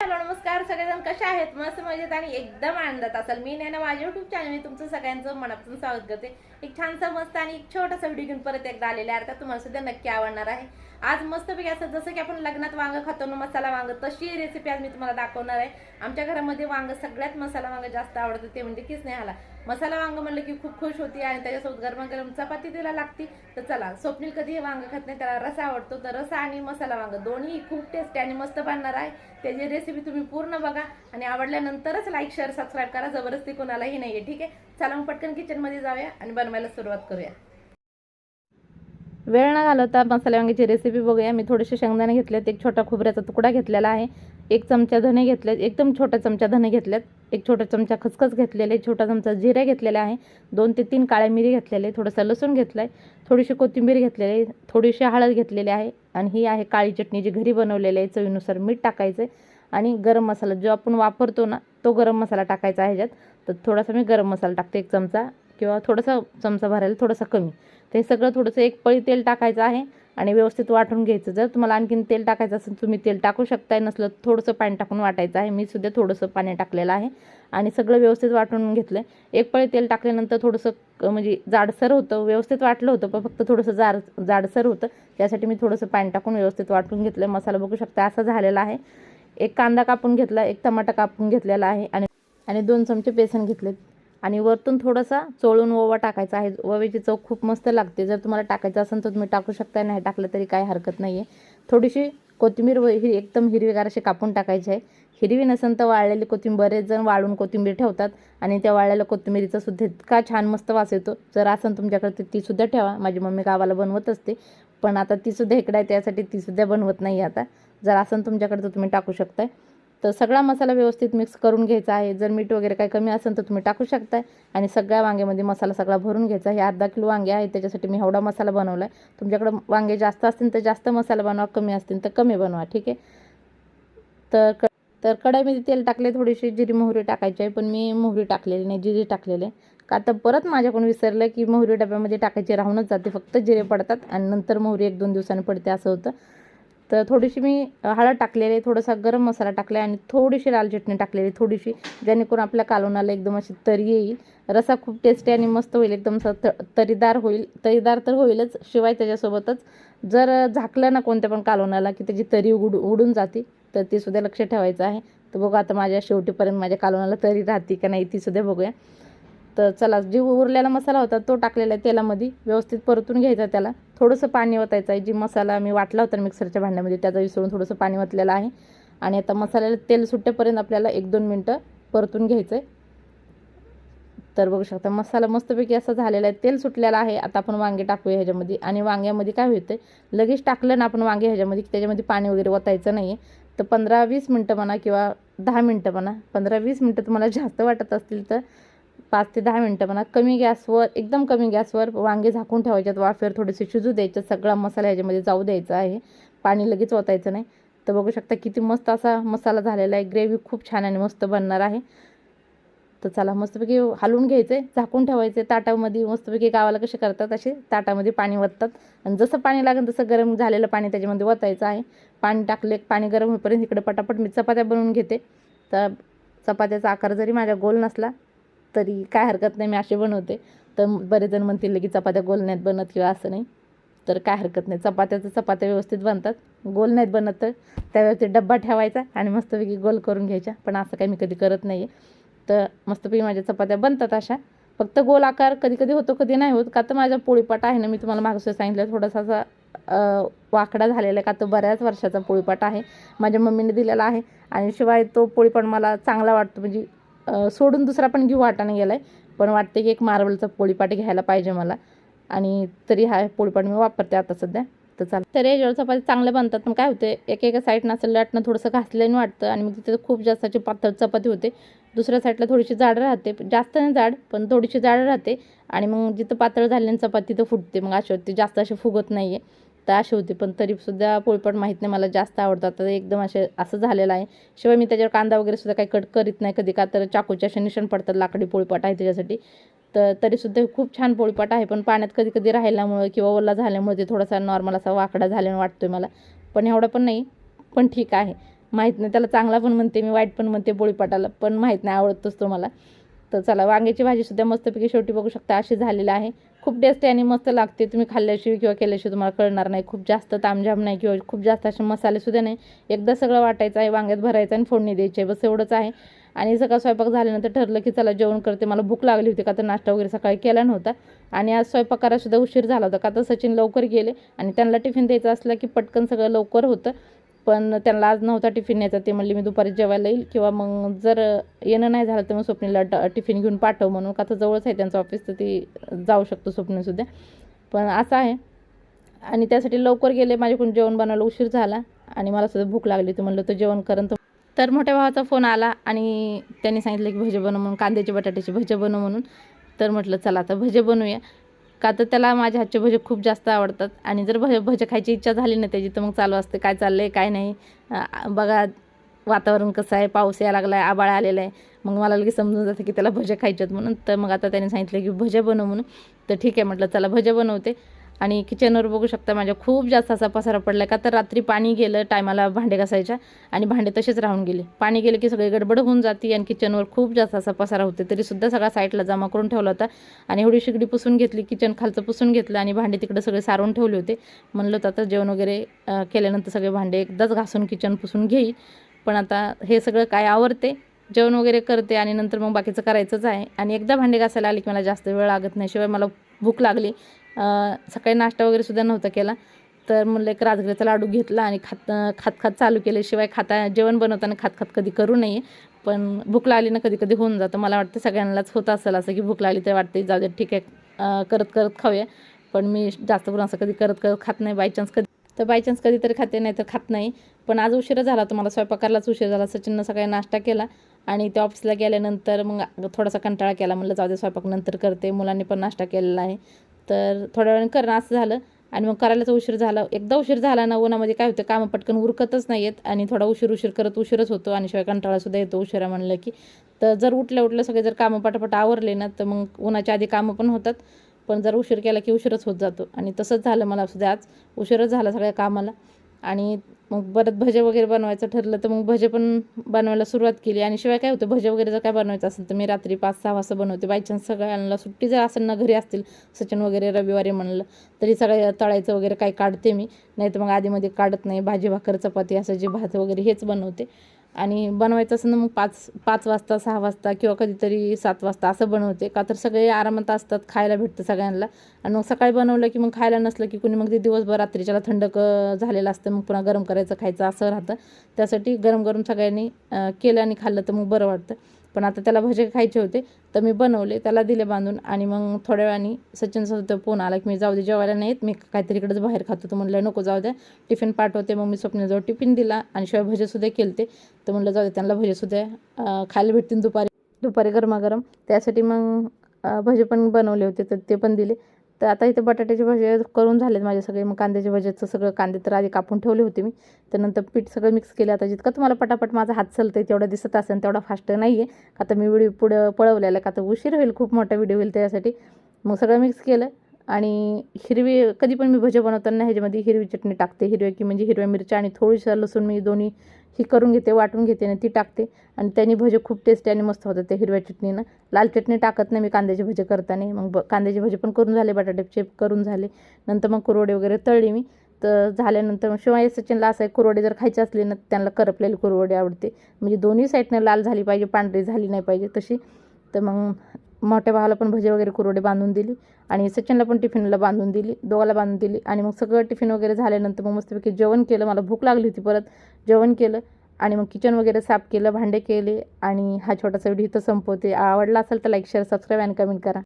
Hello नमस्कार. सगळेजण कसे आहेत? मस्त मजेत आणि एकदम आनंदात असाल. मी नाही ना माझ्या युट्यूब चॅनल तुमचं सगळ्यांचं मनापासून स्वागत करते. एक छानसा मस्त आणि एक छोटासा व्हिडिओ घेऊन परत एकदा आलेला आहे. अर्थात तुम्हाला सुद्धा नक्की आवडणार आहे. आज मस्तपैकी असं जसं की आपण लग्नात वांग खातो ना मसाला वांग तशी रेसिपी आज मी तुम्हाला दाखवणार आहे. आमच्या घरामध्ये वांग सगळ्यात मसाला वांग जास्त आवडतं ते म्हणजे कीच नाही आला मसाला वांग म्हणलं की खूप खुश होती आणि त्याच्यासोबत गरमागरम चपाती तिला लागती. तर चला स्वप्नील कधी हे वांग खात नाही त्याला रसा आवडतो. तर रसा आणि मसाला वांग दोन्ही खूप टेस्टी आणि मस्त बनणार आहे. त्याची रेसिपी तुम्ही पूर्ण बघा आणि आवडल्यानंतरच लाईक शेअर सबस्क्राईब करा. जबरदस्ती कोणालाही नाहीये ठीक आहे? चला मग पटकन किचनमध्ये जाऊया आणि बनवायला सुरुवात करूया. वेळ न घालवता मसाले वांग्याची रेसिपी बघूया. मी थोडेसे शेंगदाणे घेतलेत एक छोटा खोबऱ्याचा तुकडा घेतलेला आहे. एक चमचा धने घेतलेत एकदम छोटा चमचा धने घेतलेत. एक छोटा चमचा खसखस घेतलेले छोटा चमचा जिरे घेतलेला आहे. दोन ते तीन काळ्या मिरी घेतलेले थोडंसं लसूण घेतलं आहे थोडीशी कोथिंबीर घेतलेली आहे थोडीशी हळद घेतलेली आहे. आणि ही आहे काळी चटणी जी घरी बनवलेली आहे चवीनुसार मीठ टाकायचं. आणि गरम मसाला जो आपण वापरतो ना तो गरम मसाला टाकायचा आहे ह्याच्यात. तर थोडासा मी गरम मसाला टाकते एक चमचा. किंवा थोडासा चमचा भरायला थोडासा कमी. तर हे सगळं थोडंसं एक पळी तेल टाकायचं आहे आणि व्यवस्थित वाटून घ्यायचं. जर तुम्हाला आणखीन तेल टाकायचं असेल तुम्ही तेल टाकू शकताय. नसलं थोडंसं पाणी टाकून वाटायचं आहे. मी सुद्धा थोडंसं पाणी टाकलेलं आहे आणि सगळं व्यवस्थित वाटून घेतलं आहे एक पळी तेल टाकल्यानंतर थोडंसं क- म्हणजे जाडसर होतं व्यवस्थित वाटलं होतं पण फक्त थोडंसं जाड जाडसर होतं. त्यासाठी मी थोडंसं पाणी टाकून व्यवस्थित वाटून घेतलं आहे मसाला बघू शकता असा झालेला आहे. एक कांदा कापून घेतला एक टमाटा कापून घेतलेला आहे आणि आणि दोन चमचे बेसन घेतले आणि वरतून थोडासा चोळून ओवा टाकायचा आहे. ओव्याची चव खूप मस्त लागते. जर तुम्हाला टाकायचं असेल तर तुम्ही टाकू शकता नाही टाकलं तरी काही हरकत नाही आहे थोडीशी कोथिंबीर व ही एकदम हिरवीगार अशी कापून टाकायची आहे. हिरवी नसेल तर वाळलेली कोथिंबीर बरेच जण वाळून कोथिंबीर ठेवतात आणि त्या वाळलेल्या कोथिंबीरीचा सुद्धा इतका छान मस्त वास येतो. जर असेल तुमच्याकडे तर तीसुद्धा ठेवा. माझी मम्मी गावाला बनवत असते. पण आता तीसुद्धा इकडे आहे त्यासाठी तीसुद्धा बनवत नाही आता. जर असेल तुमच्याकडे तर तुम्ही टाकू शकताय. तर सगळा मसाला व्यवस्थित मिक्स करून घ्यायचा आहे. जर मीठ वगैरे काही कमी असेल तर तुम्ही टाकू शकताय. आणि सगळ्या वांग्यामध्ये मसाला सगळा भरून घ्यायचा. हे अर्धा किलो वांगे आहे त्याच्यासाठी मी एवढा मसाला बनवला आहे तुमच्याकडं वांगे जास्त असतील तर जास्त मसाला बनवा कमी असतील तर कमी बनवा ठीक आहे? तर क तर कढईमध्ये तेल टाकले थोडीशी जिरी मोहरी टाकायची आहे पण मी मोहरी टाकलेली नाही जिरी टाकलेले का तर परत माझ्याकडून विसरलं की मोहरी डब्यामध्ये टाकायची राहूनच जाते फक्त जिरे पडतात आणि नंतर मोहरी एक दोन दिवसांनी पडते असं होतं. तर थोडीशी मी हळद टाकलेली आहे थोडासा गरम मसाला टाकला आहे आणि थोडीशी लाल चटणी टाकलेली थोडीशी जेणेकरून आपल्या कालोनाला एकदम अशी तरी येईल. रसा खूप टेस्टी आणि मस्त होईल एकदम असं त तरीदार होईल. तरीदार तर होईलच शिवाय त्याच्यासोबतच जर झाकलं ना कोणत्या पण कालोनाला की त्याची तरी उड उडून जाते तर ते सुद्धा लक्ष ठेवायचं आहे. तर बघू आता माझ्या शेवटीपर्यंत माझ्या कालवणाला तरी राहते का नाही ती सुद्धा बघूया. तर चला जी उरलेला मसाला होता तो टाकलेला आहे तेलामध्ये व्यवस्थित परतून घ्यायचा त्याला. थोडंसं पाणी ओतायचं आहे जी मसाला मी वाटला होता मिक्सरच्या भांड्यामध्ये त्याचा विसरून थोडंसं पाणी ओतलेलं आहे. आणि आता मसाल्याला तेल सुट्टेपर्यंत आपल्याला एक दोन मिनटं परतून घ्यायचं आहे. तर बघू शकता मसाला मस्तपैकी असा झालेला आहे तेल सुटलेला आहे. आता आपण वांगे टाकूया ह्याच्यामध्ये. आणि वांग्यामध्ये काय होतं लगेच टाकलं ना आपण वांगे ह्याच्यामध्ये की त्याच्यामध्ये पाणी वगैरे ओतायचं नाही आहे तर पंधरा वीस मिनटं म्हणा किंवा दहा मिनटं म्हणा पंधरा वीस मिनटं तुम्हाला जास्त वाटत असतील तर पाच ते दहा मिनटं म्हणा कमी गॅसवर एकदम कमी गॅसवर वांगे झाकून ठेवायच्यात वाफेवर थोडेसे शिजू द्यायचे सगळा मसाला ह्याच्यामध्ये जाऊ द्यायचा आहे. पाणी लगेच ओतायचं नाही. तर बघू शकता किती मस्त असा मसाला झालेला आहे. ग्रेव्ही खूप छान आणि मस्त बनणार आहे. तर चला मस्तपैकी हलवून घ्यायचं आहे झाकून ठेवायचे ताटामध्ये मस्तपैकी गावाला कसे करतात असे ताटामध्ये पाणी वततात. आणि जसं पाणी लागेल तसं गरम झालेलं पाणी त्याच्यामध्ये वतायचं आहे. पाणी टाकले पाणी गरम होईपर्यंत इकडे पटापट मी चपात्या बनवून घेते. तर चपात्याचा आकार जरी माझ्या गोल नसला तरी काय हरकत नाही मी असे बनवते. तर बरेच जण म्हणतील की चपात्या गोल नाहीत बनत किंवा असं नाही. तर काय हरकत नाही. चपात्याचं चपात्या व्यवस्थित बनतात. गोल नाहीत बनत तर त्यावेळेस डब्बा ठेवायचा आणि मस्तपैकी गोल करून घ्यायच्या. पण असं काही मी कधी करत नाही आहे तर मस्तपैकी माझ्या चपात्या बनतात अशा. फक्त गोल आकार कधी कधी होतो कधी नाही होत. का तर माझा पोळीपाट आहे ना मी तुम्हाला मागसं सांगितलं थोडासा असा वाकडा झालेला आहे. का तो बऱ्याच वर्षाचा पोळीपाट आहे. माझ्या मम्मीने दिलेला आहे. आणि शिवाय तो पोळीपाट मला चांगला वाटतो. म्हणजे सोडून दुसरा पण घेऊ वाटाने गेला आहे पण वाटते की एक मार्बलचा पोळीपाट घ्यायला पाहिजे मला. आणि तरी हा पोळीपाट मी वापरते आता सध्या. तर चाल. तर याच्यावर चपाती चांगले बनतात. पण काय होते एक एका साईडनं असं लाटणं थोडंसं घासल्याने वाटतं. आणि मग तिथे खूप जास्त अशी पातळ चपाती होते. दुसऱ्या साईडला थोडीशी जाड राहते. जास्त नाही जाड पण थोडीशी जाड राहते. आणि मग जिथं पातळ झाल्याने चपाती तिथं फुटते. मग अशी होते. जास्त अशी फुगत नाही आहे तर अशी होती पण तरीसुद्धा पोळपाट माहीत नाही मला जास्त आवडतात. तर एकदम असे असं झालेलं आहे. शिवाय मी त्याच्यावर कांदा वगैरे सुद्धा काही कट करीत नाही. कधी का तर चाकूच्या शनिशन पडतात लाकडी पोळपाट आहे त्याच्यासाठी. तर तरीसुद्धा खूप छान पोळपाट आहे. पण पाण्यात कधी कधी राहिल्यामुळं किंवा ओला झाल्यामुळे ते थोडासा नॉर्मल असा वाकडा झाल्यानं वाटतो आहे मला. पण एवढं पण नाही पण ठीक आहे. माहीत नाही त्याला चांगला पण म्हणते मी वाईट पण म्हणते पोळीपाटाला पण माहीत नाही आवडतोच तो मला. तर चला वांग्याची भाजीसुद्धा मस्तपैकी शेवटी बघू शकता अशी झालेली आहे. खूप टेस्टी आणि मस्त लागते. तुम्ही खाल्ल्याशिवाय किंवा केल्याशिवाय तुम्हाला कळणार नाही. खूप जास्त तामझाम नाही किंवा खूप जास्त असे मसालेसुद्धा नाही. एकदा सगळं वाटायचं आहे वांग्यात भरायचं आणि फोडणी द्यायची आहे. बस एवढंच आहे. आणि सकाळ स्वयंपाक झाल्यानंतर ठरलं की चला जेवण करते. मला भूक लागली होती का तर नाश्ता वगैरे सकाळी केला नव्हता. आणि आज स्वयंपाक करायला उशीर झाला होता का तर सचिन लवकर गेले आणि त्यांना टिफिन द्यायचं असलं की पटकन सगळं लवकर होतं. पण त्यांना आज नव्हता टिफिन न्यायचा ते म्हणले मी दुपारी जेवायला येईल किंवा मग जर येणं नाही झालं तर मग स्वप्नीला ट टिफिन घेऊन पाठव म्हणून. का तर जवळच आहे त्यांचं ऑफिस तर ती जाऊ शकतो स्वप्नीसुद्धा पण असं आहे. आणि त्यासाठी लवकर गेले माझ्याकडून जेवण बनवायला उशीर झाला आणि मला सुद्धा भूक लागली. होती म्हणलं तर जेवण करून तर तर मोठ्या भावाचा फोन आला आणि त्यांनी सांगितलं की भजे बनव म्हणून कांद्याचे बटाट्याचे भजे बनव म्हणून. तर म्हटलं चला आता भजे बनवूया. का तर त्याला माझ्या हातचे भजे खूप जास्त आवडतात. आणि जर भजे भजे खायची इच्छा झाली ना त्याची तर मग चालू असते. काय चाललं आहे काय नाही. बघा वातावरण कसं आहे पाऊस यायला लागला आहे आबाळ आलेला आहे. मग मला लगेच समजून जातं की त्याला भजे खायचे आहेत म्हणून. तर मग आता त्याने सांगितलं की भजे बनव म्हणून. तर ठीक आहे म्हटलं चला भजे बनवते. आणि किचनवर बघू शकता माझ्या खूप जास्त असा पसारा पडला का तर रात्री पाणी गेलं टायमाला भांडे घासायच्या आणि भांडे तसेच राहून गेले. पाणी गेलं की सगळी गडबड होऊन जाते आणि किचनवर खूप जास्त असा पसारा होते. तरीसुद्धा सगळा साईडला जमा करून ठेवला होता आणि एवढी शिगडी पुसून घेतली किचन खालचं पुसून घेतलं आणि भांडे तिकडे सगळे सारून ठेवले होते. म्हणलं होतं आता जेवण वगैरे केल्यानंतर सगळे भांडे एकदाच घासून किचन पुसून घेईल पण आता हे सगळं काय आवडते जेवण वगैरे करते आणि नंतर मग बाकीचं करायचंच आहे. आणि एकदा भांडे घासायला आली की मला जास्त वेळ लागत नाही. शिवाय मला भूक लागली सकाळी नाश्ता वगैरे सुद्धा नव्हता केला. तर म्हणलं एक राजगिऱ्याचा लाडू घेतला आणि खात खात खात चालू केले. शिवाय खाता जेवण बनवताना खात खात कधी करू नये. पण भूक लागली ना कधी कधी होऊन जातं. मला वाटतं सगळ्यांनाच होत असेल असं की भूक लागली तर वाटते जाऊ दे ठीक आहे करत करत खाऊया. पण मी जास्त करून असं कधी करत करत खात नाही. बायचान्स कधी तर बायचान्स कधीतरी खाते नाही तर खात नाही. पण आज उशिरा झाला तर मला स्वयंपाकालाच उशीर झाला. सचिननं सकाळी नाश्ता केला आणि ते ऑफिसला गेल्यानंतर मग थोडासा कंटाळा केला. म्हणलं जाऊ दे स्वयंपाक नंतर करते. मुलांनी पण नाश्ता केलेला आहे. तर थोड्या वेळाने करणं असं झालं. आणि मग करायलाच उशीर झाला. एकदा उशीर झाला ना उन्हामध्ये काय होतं कामं पटकन उरकतच नाही आहेत आणि थोडा उशीर उशीर करत उशीरच होतो. आणि शिवाय कंटाळासुद्धा येतो उशिरा म्हणलं की. तर जर उठल्या उठल्या सगळे जर कामं पटापट आवरले ना तर मग उन्हाच्या आधी कामं पण होतात. पण जर उशीर केला की उशीरच होत जातो. आणि तसंच झालं मला सुद्धा आज. उशीरच झाला सगळ्या कामाला. आणि मग परत भजे वगैरे बनवायचं ठरलं तर मग भजे पण बनवायला सुरुवात केली. आणि शिवाय काय होतं भजे वगैरे जर काय बनवायचं असेल तर मी रात्री पाच सहा वाजता बनवते. बायचान्स सगळ्यांना सुट्टी जर असेल ना घरी असतील सचिन वगैरे रविवारी म्हणलं तरी सगळं तळायचं वगैरे काही काढते मी. नाही तर मग आधीमध्ये काढत नाही. भाजी भाकर चपाती असं जे भात वगैरे हेच बनवते. आणि बनवायचं असेल ना मग पाच पाच वाजता सहा वाजता किंवा कधीतरी सात वाजता असं बनवते. का तर सगळे आरामात असतात खायला भेटतं सगळ्यांना. आणि मग सकाळी बनवलं की मग खायला नसलं की कुणी मग ते दिवसभर रात्रीच्याला थंड क झालेलं असतं. मग पुन्हा गरम करायचं खायचं असं राहतं. त्यासाठी गरम गरम सगळ्यांनी केलं आणि खाल्लं तर मग बरं वाटतं. पण आता त्याला भजे खायचे होते तर मी बनवले त्याला दिले बांधून आणि मग थोड्या वेळाने सचिनचा तो फोन आला की मी जाऊ दे जेवायला नाहीत मी काहीतरी इकडेच बाहेर खातो. तर म्हणलं नको जाऊ द्या. टिफिन पाठवते मग मी स्वप्नाजवळ टिफिन दिला आणि शिवाय भजेसुद्धा केलते. तर म्हणलं जाऊ दे त्यांना भजेसुद्धा खायला भेटतील दुपारी. दुपारी गरमागरम त्यासाठी मग भजे पण बनवले होते तर ते पण दिले. तर आता इथे बटाट्याचे भजे करून झालेत माझे सगळे. मग कांद्याचे भजेचं सगळं कांदे तर आधी कापून ठेवले होते मी. तर नंतर पीठ सगळं मिक्स केलं. आता जितकं तुम्हाला पटापट माझा हात चालतं तेवढं दिसत असेल तेवढा फास्ट नाही आहे का तर मी व्हिडिओ पुढं पळवलेला आहे. का तर उशीर होईल खूप मोठा व्हिडिओ होईल त्यासाठी. मग सगळं मिक्स केलं. आणि हिरवी कधी पण मी भजे बनवताना ह्याच्यामध्ये हिरवी चटणी टाकते. हिरव्या की म्हणजे हिरव्या मिरच्या आणि थोडीशा लसूण मी दोन्ही ही करून घेते वाटून घेते आणि ती टाकते. आणि त्यांनी भजे खूप टेस्टी आणि मस्त होतात त्या हिरव्या चटणीनं. लाल चटणी टाकत नाही मी कांद्याचे भजे करताना. मग ब कांद्याचे भजे पण करून झाले बटाट्याचे करून झाले. नंतर मग कुरवडे वगैरे तळले मी. तर झाल्यानंतर मग शिवाय सचिनला असं आहे कुरवडे जर खायचे असले ना त्यांना करपलेली कुरवडे आवडते. म्हणजे दोन्ही साईडनं लाल झाली पाहिजे पांढरी झाली नाही पाहिजे तशी. तर मग मोठ्या भावाला पण भजे वगैरे कुरवडे बांधून दिली आणि सचिनला पण टिफिनला बांधून दिली दोघाला बांधून दिली आणि मग सगळं टिफिन वगैरे झाल्यानंतर मग मस्तपैकी जेवण केलं मला भूक लागली होती परत जेवण केलं आणि मग किचन वगैरे साफ केलं भांडे केले आणि हा छोटासा व्हिडिओ इथं संपवते. आवडला असेल तर लाईक शेअर सबस्क्राईब आणि कमेंट करा.